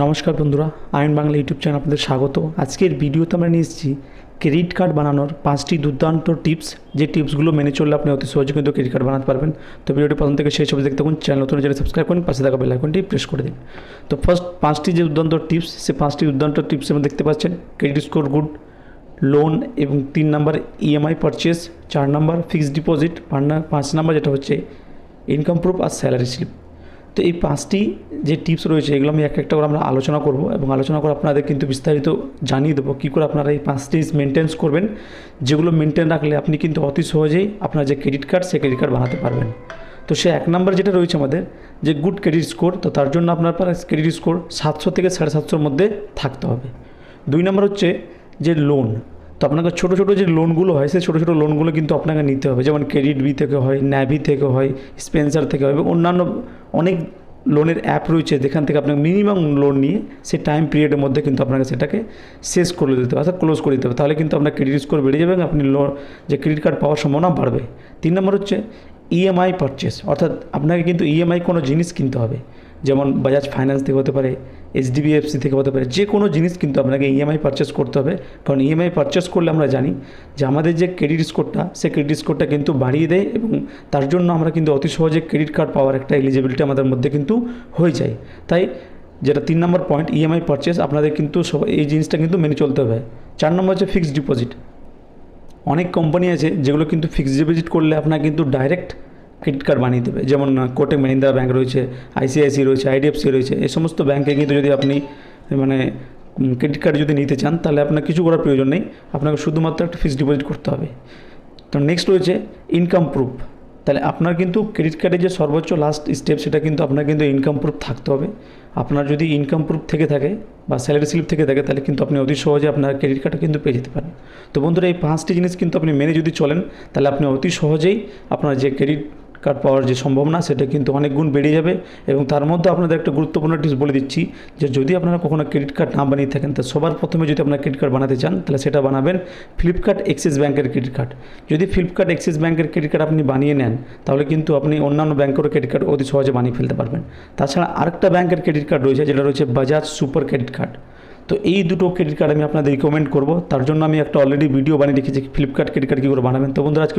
নমস্কার বন্ধুরা, ion Bangla YouTube channel আপনাদের স্বাগত। আজকের ভিডিওতে আমরা নিয়ে এসেছি ক্রেডিট কার্ড বানানোর পাঁচটি দুর্দান্ত টিপস। যে টিপসগুলো মেনে চললে আপনি অতি সহজে কিন্তু ক্রেডিট কার্ড বানাতে পারবেন। তো ভিডিওটি প্রথম থেকে শেষ অবধি দেখতে থাকুন, চ্যানেল নতুন যারা সাবস্ক্রাইব করুন, পাশে থাকা বেল আইকনটি প্রেস করে দিন। তো ফার্স্ট পাঁচটি যে দুর্দান্ত টিপস সে পাঁচটি দুর্দান্ত টিপস আপনি দেখতে পাচ্ছেন। ক্রেডিট স্কোর গুড লোন এবং তিন নাম্বার ইএমআই পারচেস চার নাম্বার ফিক্সড ডিপোজিট পাঁচ নাম্বার যেটা হচ্ছে ইনকাম প্রুফ আর স্যালারি স্লিপ তো এই পাঁচটি যে টিপস রয়েছে, এগুলো আমি এক একটা করে আমরা আলোচনা করব এবং আলোচনা করে আপনাদের কিন্তু বিস্তারিত জানিয়ে দেবো কী করে আপনারা এই পাঁচটি মেনটেন্স করবেন, যেগুলো মেনটেন রাখলে আপনি কিন্তু অতি সহজেই আপনার যে ক্রেডিট কার্ড সে ক্রেডিট কার্ড বানাতে পারবেন। তো সে এক নাম্বার যেটা রয়েছে আমাদের, যে গুড ক্রেডিট স্কোর তো তার জন্য আপনার ক্রেডিট স্কোর সাতশো থেকে সাড়ে সাতশোর মধ্যে থাকতে হবে। দুই নম্বর হচ্ছে যে লোন তো আপনাকে ছোটো ছোটো যে লোনগুলো হয়, সেই ছোটো ছোটো লোনগুলো কিন্তু আপনাকে নিতে হবে। যেমন ক্রেডিট বি থেকে হয় ন্যাভি থেকে হয় স্পেন্সার থেকে হয়, এবং অন্যান্য অনেক লোনের অ্যাপ রয়েছে, যেখান থেকে আপনাকে মিনিমাম লোন নিয়ে সেই টাইম পিরিয়ডের মধ্যে কিন্তু আপনাকে সেটাকে শেষ করে দিতে হবে, অর্থাৎ ক্লোজ করে দিতে হবে। তাহলে কিন্তু আপনার ক্রেডিট স্কোর বেড়ে যাবে এবং আপনি লোন যে ক্রেডিট কার্ড পাওয়ার সম্ভাবনা বাড়বে। তিন নম্বর হচ্ছে ইএমআই পারচেস অর্থাৎ আপনাকে কিন্তু ইএমআই কোনো জিনিস কিনতে হবে। যেমন বাজাজ ফাইন্যান্স থেকে হতে পারে এইচডিবিএফসি থেকে হতে পারে, যে কোনো জিনিস কিন্তু আপনাকে ইএমআই পারচেস করতে হবে। কারণ ইএমআই পারচেস করলে আমরা জানি যে আমাদের যে ক্রেডিট স্কোরটা সেই ক্রেডিট স্কোরটা কিন্তু বাড়িয়ে দেয় এবং তার জন্য আমরা কিন্তু অতি সহজে ক্রেডিট কার্ড পাওয়ার একটা এলিজিবিলিটি আমাদের মধ্যে কিন্তু হয়ে যায়। তাই যেটা তিন নম্বর পয়েন্ট ইএমআই পারচেস আপনাদের কিন্তু সব, এই জিনিসটা কিন্তু মেনে চলতে হবে। চার নম্বর হচ্ছে ফিক্সড ডিপোজিট অনেক কোম্পানি আছে যেগুলো কিন্তু ফিক্সড ডিপোজিট করলে আপনার কিন্তু ডাইরেক্ট ক্রেডিট কার্ড বানিয়ে দেবে। যেমন কোটেক মহিন্দ্রা ব্যাঙ্ক রয়েছে আইসিআইসি রয়েছে আইডিএফসি রয়েছে, এই সমস্ত ব্যাঙ্কে কিন্তু যদি আপনি মানে ক্রেডিট কার্ড যদি নিতে চান, তাহলে আপনার কিছু করার প্রয়োজন নেই। আপনাকে শুধুমাত্র একটা ফিক্সড ডিপোজিট করতে হবে। তো নেক্সট রয়েছে ইনকাম প্রুফ তাহলে আপনার কিন্তু ক্রেডিট কার্ডের যে সর্বোচ্চ লাস্ট স্টেপ সেটা কিন্তু আপনার কিন্তু ইনকাম প্রুফ থাকতে হবে। আপনার যদি ইনকাম প্রুফ থেকে থাকে বা স্যালারি স্লিপ থেকে থাকে, তাহলে কিন্তু আপনি অতি সহজে আপনার ক্রেডিট কার্ডটা কিন্তু পেয়ে যেতে পারেন। তো বন্ধুরা, এই পাঁচটি জিনিস কিন্তু আপনি মেনে যদি চলেন, তাহলে আপনি অতি সহজেই আপনার যে ক্রেডিট কার্ড পাওয়ার যে সম্ভাবনা, সেটা কিন্তু অনেক গুণ বেড়ে যাবে এবং তার মধ্যে আপনাদের একটা গুরুত্বপূর্ণ টিপস বলে দিচ্ছি যে যদি আপনারা কখনো ক্রেডিট কার্ড না বানিয়ে থাকেন, তা সবার প্রথমে যদি আপনার ক্রেডিট কার্ড বানাতে চান, তাহলে সেটা বানাবেন ফ্লিপকার্ট এক্সিস ব্যাঙ্কের ক্রেডিট কার্ড যদি ফ্লিপকার্ট এক্সিস ব্যাঙ্কের ক্রেডিট কার্ড আপনি বানিয়ে নেন, তাহলে কিন্তু আপনি অন্যান্য ব্যাঙ্কেরও ক্রেডিট কার্ড অতি সহজে বানিয়ে ফেলতে পারবেন। তাছাড়া আরেকটা ব্যাঙ্কের ক্রেডিট কার্ড রয়েছে, যেটা রয়েছে বাজাজ সুপার ক্রেডিট কার্ড তো এই দুটো ক্রেডিট কার্ড আমি আপনাদের রিকমেন্ড করব। তার জন্য আমি একটা অলরেডি ভিডিও বানিয়ে রেখেছি ফ্লিপকার্ট ক্রেডিট কার্ড কী করে বানাবেন। তো বন্ধুরা, আজকে